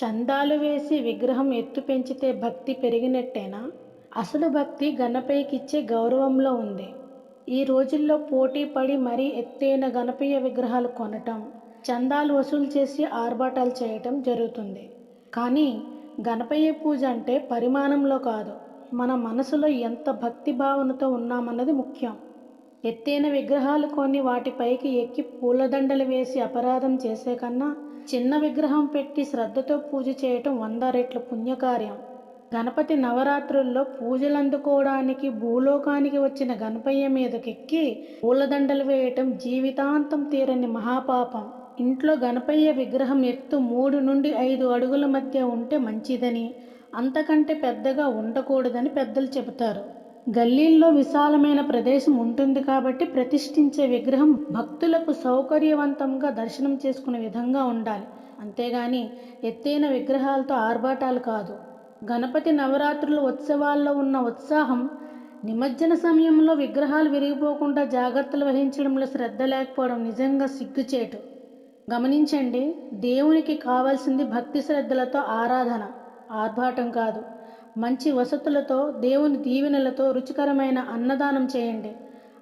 చందాలు వేసి విగ్రహం ఎత్తు పెంచితే భక్తి పెరిగినట్టేనా? అసలు భక్తి గణపయ్యకిచ్చే గౌరవంలో ఉంది. ఈ రోజుల్లో పోటీ పడి మరీ ఎత్తైన గణపయ్య విగ్రహాలు కొనటం చందాలు వసూలు చేసి ఆర్భాటాలు చేయటం జరుగుతుంది. కానీ గణపయ్య పూజ అంటే పరిమాణంలో కాదు. మన మనసులో ఎంత భక్తి భావనతో ఉన్నామన్నది ముఖ్యం. ఎత్తైన విగ్రహాలు కొని వాటిపైకి ఎక్కి పూలదండలు వేసి అపరాధం చేసే కన్నా చిన్న విగ్రహం పెట్టి శ్రద్ధతో పూజ చేయటం వంద రెట్ల పుణ్యకార్యం. గణపతి నవరాత్రుల్లో పూజలు అందుకోవడానికి భూలోకానికి వచ్చిన గణపయ్య మీదకెక్కి పూలదండలు వేయటం జీవితాంతం తీరని మహాపాపం. ఇంట్లో గణపయ్య విగ్రహం ఎత్తు మూడు నుండి ఐదు అడుగుల మధ్య ఉంటే మంచిదని అంతకంటే పెద్దగా ఉండకూడదని పెద్దలు చెబుతారు. గల్లీల్లో విశాలమైన ప్రదేశం ఉంటుంది కాబట్టి ప్రతిష్ఠించే విగ్రహం భక్తులకు సౌకర్యవంతంగా దర్శనం చేసుకునే విధంగా ఉండాలి. అంతేగాని ఎత్తైన విగ్రహాలతో ఆర్భాటాలు కాదు. గణపతి నవరాత్రుల ఉత్సవాల్లో ఉన్న ఉత్సాహం నిమజ్జన సమయంలో విగ్రహాలు విరిగిపోకుండా జాగ్రత్తలు వహించడంలో శ్రద్ధ లేకపోవడం నిజంగా సిగ్గుచేటు. గమనించండి దేవునికి కావాల్సింది భక్తి శ్రద్ధలతో ఆరాధన ఆర్భాటం కాదు. మంచి వసతులతో దేవుని దీవెనలతో రుచికరమైన అన్నదానం చేయండి.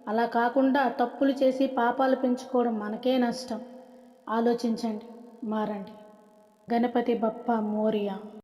అలా కాకుండా తప్పులు చేసి పాపాలు పెంచుకోవడం మనకే నష్టం. ఆలోచించండి మారండి. గణపతి బప్ప మోరియా.